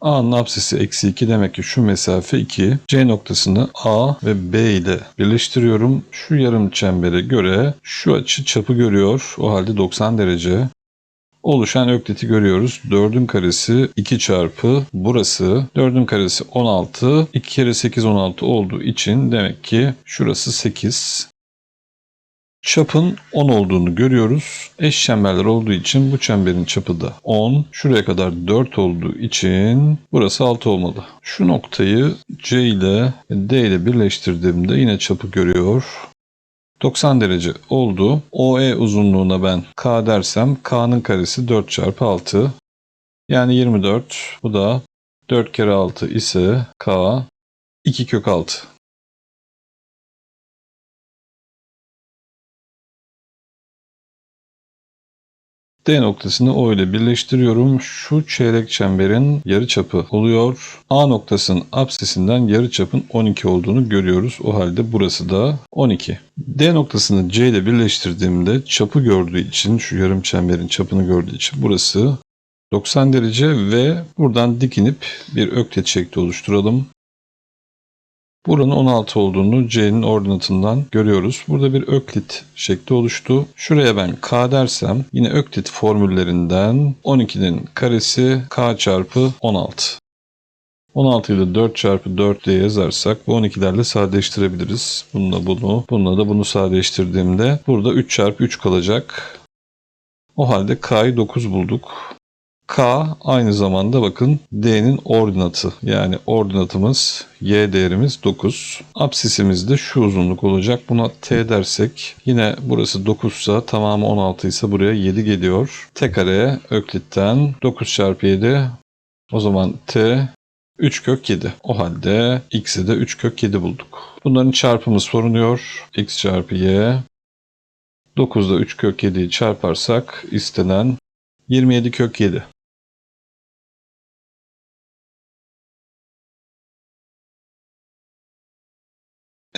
A'nın apsisi eksi 2 demek ki şu mesafe 2. C noktasını A ve B ile birleştiriyorum. Şu yarım çembere göre şu açı çapı görüyor. O halde 90 derece. Oluşan ökliti görüyoruz. 4'ün karesi 2 çarpı burası. 4'ün karesi 16. 2 kere 8 16 olduğu için demek ki şurası 8. Çapın 10 olduğunu görüyoruz. Eş çemberler olduğu için bu çemberin çapı da 10. Şuraya kadar 4 olduğu için burası 6 olmalı. Şu noktayı C ile D ile birleştirdiğimde yine çapı görüyor. 90 derece oldu. OE uzunluğuna ben K dersem K'nın karesi 4 çarpı 6. Yani 24. Bu da 4 kere 6 ise K 2 kök 6. D noktasını O ile birleştiriyorum. Şu çeyrek çemberin yarıçapı oluyor. A noktasının apsisinden yarıçapın 12 olduğunu görüyoruz. O halde burası da 12. D noktasını C ile birleştirdiğimde çapı gördüğü için, şu yarım çemberin çapını gördüğü için burası 90 derece ve buradan dikinip bir öklit şekli oluşturalım. Buranın 16 olduğunu C'nin ordinatından görüyoruz. Burada bir öklit şekli oluştu. Şuraya ben K dersem yine öklit formüllerinden 12'nin karesi K çarpı 16. 16 ile 4 çarpı 4 diye yazarsak bu 12'lerle sadeleştirebiliriz. Bununla bunu, bununla da bunu sadeleştirdiğimde burada 3 çarpı 3 kalacak. O halde K'yı 9 bulduk. K aynı zamanda bakın D'nin ordinatı. Yani ordinatımız Y değerimiz 9. Apsisimiz de şu uzunluk olacak. Buna T dersek yine burası 9 ise tamamı 16 ise buraya 7 geliyor. T kare Öklit'ten 9 çarpı 7 o zaman T 3 kök 7. O halde x'i de 3 kök 7 bulduk. Bunların çarpımı sorunuyor. x çarpı y 9'da 3 kök 7'yi çarparsak istenen 27 kök 7.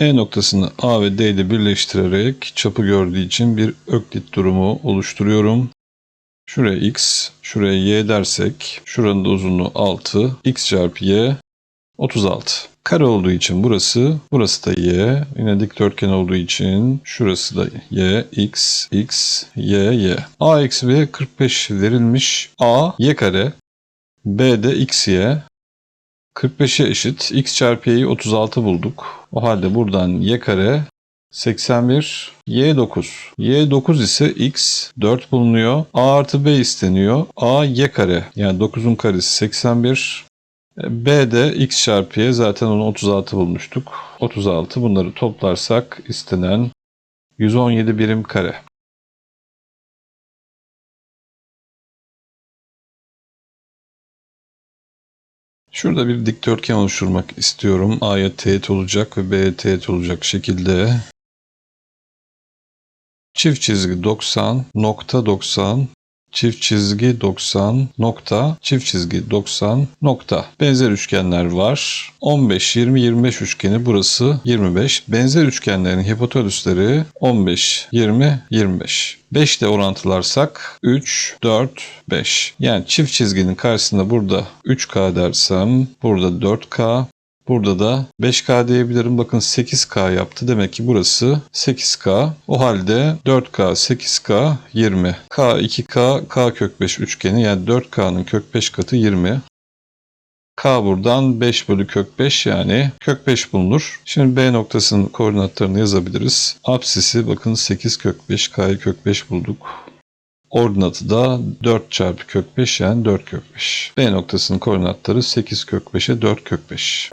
E noktasını A ve D ile birleştirerek çapı gördüğü için bir öklit durumu oluşturuyorum. Şuraya x, şuraya y dersek şuranın da uzunluğu 6. x çarpı y 36. Kare olduğu için burası, burası da y. Yine dikdörtgen olduğu için şurası da y, x, x, y, y. a eksi b 45 verilmiş. a y kare, b de x y. 45'e eşit. x çarpı y'yi 36 bulduk. O halde buradan y kare 81, y 9. y 9 ise x 4 bulunuyor. a artı b isteniyor. a y kare yani 9'un karesi 81. b de x çarpı y zaten onu 36 bulmuştuk. 36 bunları toplarsak istenen 117 birim kare. Şurada bir dikdörtgen oluşturmak istiyorum. A'ya teğet olacak ve B'ye teğet olacak şekilde. Çift çizgi 90, nokta 90, çift çizgi 90, nokta, çift çizgi 90, nokta. Benzer üçgenler var. 15, 20, 25 üçgeni burası 25. Benzer üçgenlerin hipotenüsleri 15, 20, 25. 5 ile orantılarsak 3, 4, 5. Yani çift çizginin karşısında burada 3K dersem burada 4K, Burada da 5K diyebilirim. Bakın 8K yaptı. Demek ki burası 8K. O halde 4K, 8K, 20. K, 2K, K kök 5 üçgeni yani 4K'nın kök 5 katı 20. K buradan 5 bölü kök 5 yani kök 5 bulunur. Şimdi B noktasının koordinatlarını yazabiliriz. Apsisi bakın 8 kök 5, K'yı kök 5 bulduk. Ordinatı da 4 çarpı kök 5 yani 4 kök 5. B noktasının koordinatları 8 kök 5'e 4 kök 5.